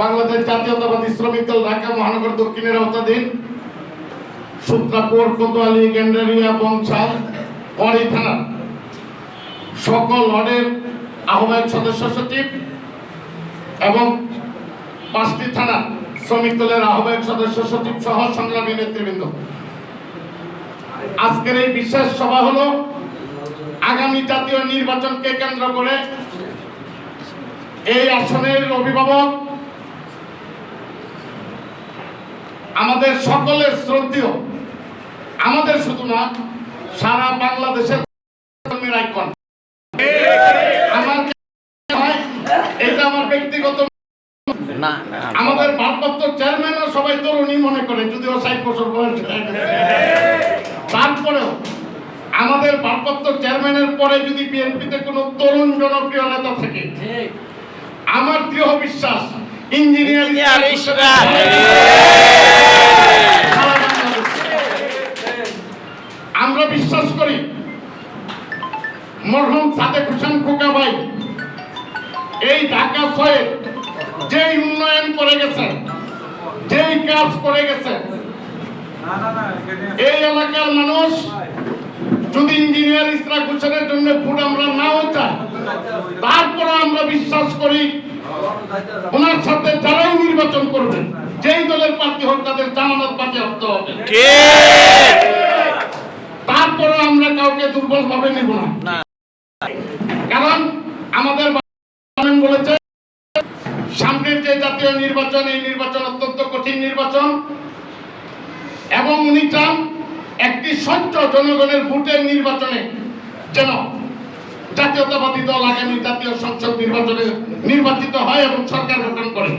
বাংলাদেশ জাতীয়তাবাদী শ্রমিক দল ঢাকা মহানগর দক্ষিণের আওতাধীন সূত্রাপুর কোতোয়ালি গেন্ডারিয়া বংশাল অরি থানা সকল ওয়ার্ডের আহ্বায়ক সদস্য সচিব এবং পাঁচটি থানা শ্রমিক দলের আহ্বায়ক সদস্য সচিব সহ সংগ্রামী নেতৃবৃন্দ। আজকের এই বিশেষ সভা হলো আগামী জাতীয় নির্বাচনকে কেন্দ্র করে এই আসনের অভিভাবক আমাদের সকলের শ্রদ্ধেয়। আমাদের শুধু না সারা বাংলাদেশের আইকন। আমার এটা আমার ব্যক্তিগত আমাদের ভারপ্রাপ্ত চেয়ারম্যানও সবাই তরুণী মনে করে যদিও ষাট বছর বয়স। তারপরেও আমাদের ভারপ্রাপ্ত চেয়ারম্যানের পরে যদি বিএনপিতে কোনো তরুণ জনপ্রিয় নেতা থাকে আমার দৃঢ় বিশ্বাস ইঞ্জিনিয়ার। বিশ্বাস করি। মরহুম সাদেক হোসেন খোকা ভাই, এই ঢাকা ছয়ে যেই উন্নয়ন করে গেছেন যেই কাজ করে গেছেন এই এলাকার মানুষ যদি ইঞ্জিনিয়ার ইসরাক হোসেনের জন্য ভোট আমরা নাও চাই তারপরে আমরা বিশ্বাস করি ওনার সাথে যারাই নির্বাচন করবেন যেই দলের প্রার্থী হোক তাদের জামানত বাজে হতে হবে। তারপরে আমরা কাউকে দুর্বল ভাবে নেব না। কারণ আমাদের বলেছে সামনের যে জাতীয় নির্বাচন এই নির্বাচন অত্যন্ত কঠিন নির্বাচন। এবং উনি চান একটি স্বচ্ছ জনগণের ভোটের নির্বাচনে যেন জাতীয়তাবাদী দল আগামী জাতীয় সংসদ নির্বাচনে নির্বাচিত হয় এবং সরকার গঠন করে।